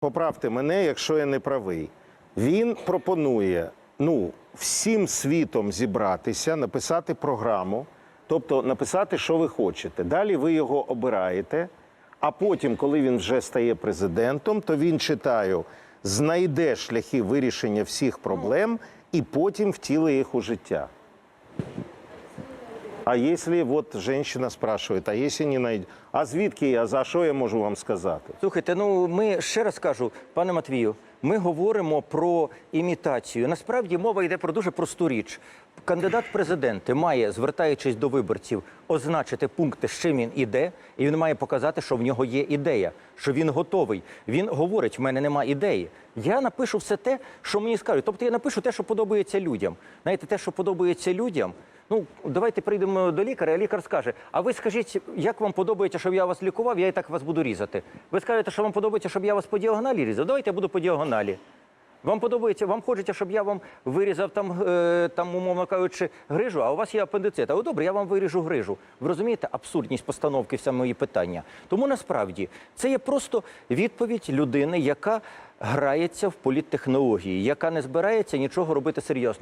поправте мене, якщо я не правий. Він пропонує ну, всім світом зібратися, написати програму, тобто написати, що ви хочете. Далі ви його обираєте. А потім, коли він вже стає президентом, то він читаю, знайде шляхи вирішення всіх проблем і потім втілить їх у життя. А если вот женщина спрашивает, а если не найдет, а звідки я, за що я можу вам сказати? Слухайте, ну ми ще раз кажу, пане Матвію, ми говоримо про імітацію. Насправді мова йде про дуже просту річ. Кандидат президенти має, звертаючись до виборців, означити пункти, з чим він іде, і він має показати, що в нього є ідея, що він готовий. Він говорить: в мене нема ідеї. Я напишу все те, що мені скажуть. Тобто я напишу те, що подобається людям. Знаєте, те, що подобається людям. Ну, давайте прийдемо до лікаря, а лікар скаже: а ви скажіть, як вам подобається, щоб я вас лікував, я і так вас буду різати. Ви скажете, що вам подобається, щоб я вас по діагоналі різав? Давайте я буду по діагоналі. Вам подобається, вам хочеться, щоб я вам вирізав там, е, там, умовно кажучи, грижу, а у вас є апендицит. А о, добре, я вам виріжу грижу. Ви розумієте абсурдність постановки в мої питання. Тому насправді це є просто відповідь людини, яка грається в політтехнології, яка не збирається нічого робити серйозно.